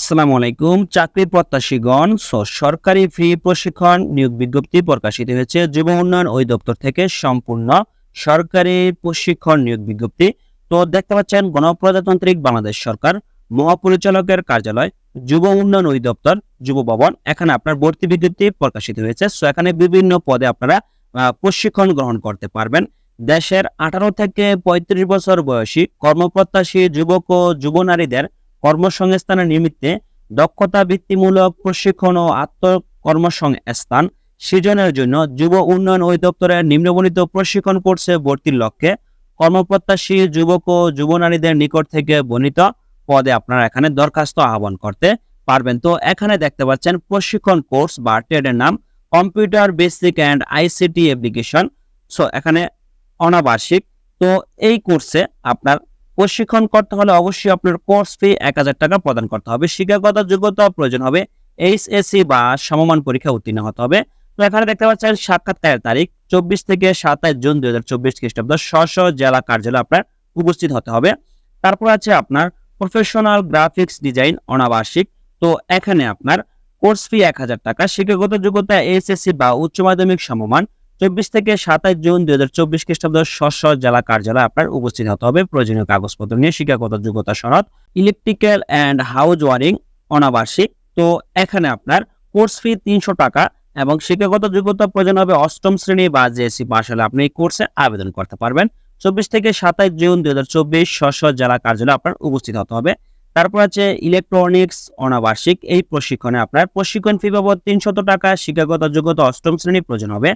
আসসালামু আলাইকুম। চাকরি প্রত্যাশীগণ সরকারি ফ্রি প্রশিক্ষণ নিয়োগ বিজ্ঞপ্তি প্রকাশিত হয়েছে। যুব উন্নয়ন ওই দপ্তর থেকে সম্পূর্ণ সরকারি প্রশিক্ষণ নিয়োগ বিজ্ঞপ্তি। তো দেখতে পাচ্ছেন, গণপ্রজাতান্ত্রিক বাংলাদেশ সরকার মহাপরিচালকের কার্যালয়, যুব উন্নয়ন ওই অধিদপ্তর, যুব ভবন। এখানে আপনার ভর্তি বিজ্ঞপ্তি প্রকাশিত হয়েছে। সো এখানে বিভিন্ন পদে আপনারা প্রশিক্ষণ গ্রহণ করতে পারবেন। দেশের আঠারো থেকে পঁয়ত্রিশ বছর বয়সী কর্মপ্রত্যাশী যুবক ও যুব নারীদের কর্মসংস্থানের নিমিত্তে দক্ষতা ভিত্তিমূলক প্রশিক্ষণ ও আত্মকর্মসংস্থান সৃজনের জন্য যুব উন্নয়ন অধিদপ্তরের নিম্নবর্ণিত প্রশিক্ষণ কোর্সে ভর্তির লক্ষ্যে কর্মপ্রত্যাশী যুবক ও যুব নারীদের নিকট থেকে বর্ণিত পদে আপনারা এখানে দরখাস্ত আহ্বান করতে পারবেন। তো এখানে দেখতে পাচ্ছেন, প্রশিক্ষণ কোর্স বা ট্রেডের নাম computer basic and ICT application. So এখানে অনাবার্ষিক। তো এই কোর্সে আপনার প্রশিক্ষণ করতে হলে অবশ্যই আপনার কোর্স ফি এক হাজার টাকা প্রদান করতে হবে। শিক্ষাগত যোগ্যতা প্রয়োজন হবে। এইচএসসি বা সমমান পরীক্ষা উত্তীর্ণ হতে হবে। তো এখানে দেখতে পাচ্ছেন সাক্ষাৎকারের তারিখ চব্বিশ থেকে সাতাশ জুন দুই হাজার চব্বিশ খ্রিস্টাব্দ। স্ব জেলা কার্যালয়ে আপনার উপস্থিত হতে হবে। তারপর আছে আপনার প্রফেশনাল গ্রাফিক্স ডিজাইন অনাবার্ষিক তো এখানে আপনার কোর্স ফি এক হাজার টাকা। শিক্ষাগত যোগ্যতা এইচএসসি বা উচ্চ মাধ্যমিক সমমান। চব্বিশ থেকে সাতাশ জুন দুই হাজার চব্বিশ খ্রিস্টাব্দ স্ব জেলা কার্যালয়ে আপনার উপস্থিত হতে হবে। প্রয়োজনীয় কাগজপত্র নিয়ে শিক্ষাগত যোগ্যতা সনদ ইলেকট্রিক্যাল অ্যান্ড হাউস ওয়ারিং অনাবার্ষিক। তো এখানে আপনার কোর্স ফি তিনশো টাকা এবং শিক্ষাগত যোগ্যতা প্রয়োজন হবে অষ্টম শ্রেণি বা জেএসসি পাশ হলে আপনি এই কোর্সে আবেদন করতে পারবেন। চব্বিশ থেকে সাতাশ জুন দুই হাজার চব্বিশ স্ব জেলা কার্যালয়ে আপনার উপস্থিত হতে হবে। তারপর আছে ইলেকট্রনিক্স অনাবার্ষিক। এই প্রশিক্ষণে আপনার প্রশিক্ষণ ফি বাবদ তিনশত টাকা, শিক্ষাগত যোগ্যতা অষ্টম শ্রেণি প্রয়োজন হবে।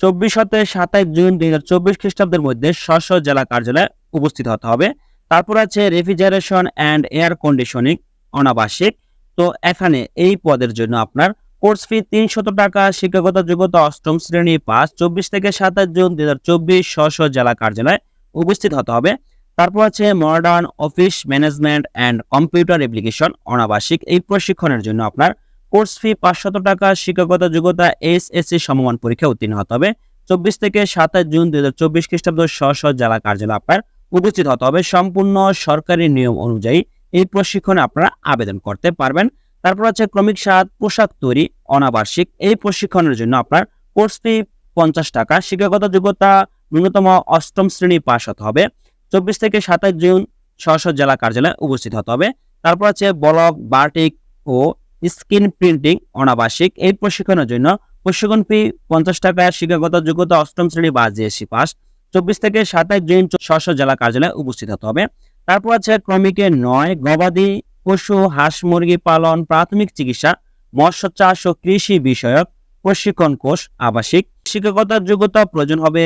চব্বিশ হতে সাতাশ জুন দুই হাজার চব্বিশ খ্রিস্টাব্দের মধ্যে স্ব জেলা কার্যালয়ে উপস্থিত হতে হবে। তারপর আছে রেফ্রিজারেশন অ্যান্ড এয়ার কন্ডিশনিং অনাবার্ষিক তো এখানে এই পদের জন্য আপনার কোর্স ফি তিনশত টাকা, শিক্ষাগত যোগ্যতা অষ্টম শ্রেণি পাস, চব্বিশ থেকে সাতাশ জুন দুই হাজার চব্বিশ স্ব জেলা কার্যালয়ে উপস্থিত হতে হবে। তারপর আছে modern office management and computer application অনাবাসিক। এই প্রশিক্ষণের জন্য আপনার কোর্স ফি পাঁচশত টাকা, শিক্ষাগত যোগ্যতা এইচএসসি সমমান পরীক্ষা উত্তীর্ণ হতে হবে। চব্বিশ থেকে সাতাশ জুন দুই হাজার চব্বিশ খ্রিস্টাব্দ স্ব জেলা কার্যালয় আপনার উপস্থিত হতে হবে। সম্পূর্ণ সরকারি নিয়ম অনুযায়ী এই প্রশিক্ষণে আপনারা আবেদন করতে পারবেন। তারপর আছে ক্রমিক সাত, পোশাক তৈরি, অনাবার্ষিক। এই প্রশিক্ষণের জন্য আপনার কোর্স ফি পঞ্চাশ টাকা, শিক্ষাগত যোগ্যতা ন্যূনতম অষ্টম শ্রেণি পাশ হতে হবে। চব্বিশ থেকে সাতাশ জুন স্ব জেলা কার্যালয়ে উপস্থিত হতে হবে। তারপর আছে ব্লক, বার্টিক ও স্ক্রিন প্রিন্টিং অনাবার্ষিক এই প্রশিক্ষণের জন্য প্রশিক্ষণ ফি পঞ্চাশ টাকা। শিক্ষাগত যোগ্যতা অষ্টম শ্রেণি বা জিএসসি পাস চব্বিশ থেকে সাতাশ জুন স্ব জেলা কার্যালয়ে উপস্থিত হতে হবে। তারপর আছে ক্রমিকে নয়, গবাদি পশু, হাঁস মুরগি পালন, প্রাথমিক চিকিৎসা, মৎস্য চাষ ও কৃষি বিষয়ক প্রশিক্ষণ কোর্স আবাসিক। শিক্ষকতার যোগ্যতা প্রয়োজন হবে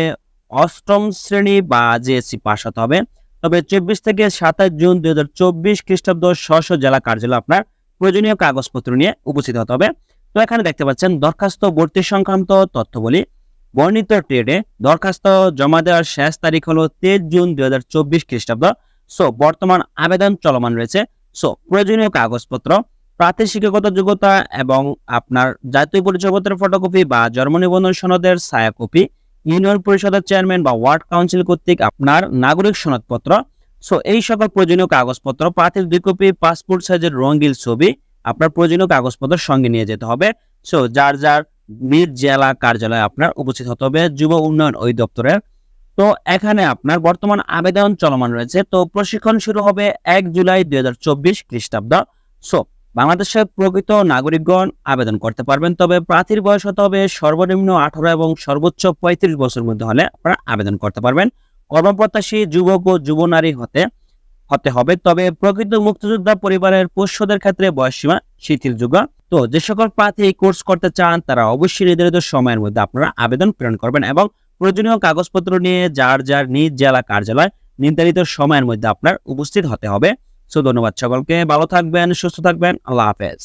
অষ্টম শ্রেণি বা জিএসসি পাস হতে হবে। তবে চব্বিশ থেকে সাতাশ জুন দুই হাজার চব্বিশ খ্রিস্টাব্দ স্ব জেলা কার্যালয় আপনার প্রয়োজনীয় কাগজপত্র নিয়ে উপস্থিত হতে হবে। তো এখানে দেখতে পাচ্ছেন, দরখাস্ত ভর্তি সংক্রান্ত তথ্যবলী। বর্ণিত ট্রেডে দরখাস্ত জমা দেওয়ার শেষ তারিখ হলো তেইশ জুন দুই হাজার চব্বিশ খ্রিস্টাব্দ। সো বর্তমান আবেদন চলমান রয়েছে। সো প্রয়োজনীয় কাগজপত্র প্রার্থী শিক্ষাগত যোগ্যতা এবং আপনার জাতীয় পরিচয়পত্রের ফটোকপি বা জন্ম নিবন্ধন সনদের ছায়া কপি ইউনিয়ন পরিষদের চেয়ারম্যান বা ওয়ার্ড কাউন্সিল কর্তৃক আপনার নাগরিক সনদপত্র সো এই সকল প্রয়োজনীয় কাগজপত্র প্রার্থীর দুই কপি পাসপোর্ট সাইজের রঙিন ছবি আপনার প্রয়োজনীয় কাগজপত্র সঙ্গে নিয়ে যেতে হবে। সো যার যার নিজ জেলা কার্যালয়ে আপনার উপস্থিত হতে হবে, যুব উন্নয়ন অধিদপ্তরের। তো, এখানে আপনার বর্তমান আবেদন চলমান রয়েছে। তো, প্রশিক্ষণ শুরু হবে এক জুলাই দুই হাজার চব্বিশ খ্রিস্টাব্দ। সো বাংলাদেশের প্রকৃত নাগরিকগণ আবেদন করতে পারবেন, তবে প্রার্থীর বয়স হতে হবে সর্বনিম্ন আঠারো এবং সর্বোচ্চ পঁয়ত্রিশ বছর মধ্যে হলে আপনারা আবেদন করতে পারবেন। কর্মপ্রত্যাশী যুবক ও যুব নারী হতে হতে হবে। তবে প্রকৃত মুক্তিযোদ্ধা পরিবারের পোষ্যদের ক্ষেত্রে বয়সসীমা শিথিলযোগ্য তো যে সকল প্রার্থী এই কোর্স করতে চান, তারা অবশ্যই নির্ধারিত সময়ের মধ্যে আপনারা আবেদন প্রেরণ করবেন এবং প্রয়োজনীয় কাগজপত্র নিয়ে যার যার নিজ জেলা কার্যালয় নির্ধারিত সময়ের মধ্যে আপনার উপস্থিত হতে হবে। সো ধন্যবাদ সকলকে, ভালো থাকবেন, সুস্থ থাকবেন, আল্লাহ হাফেজ।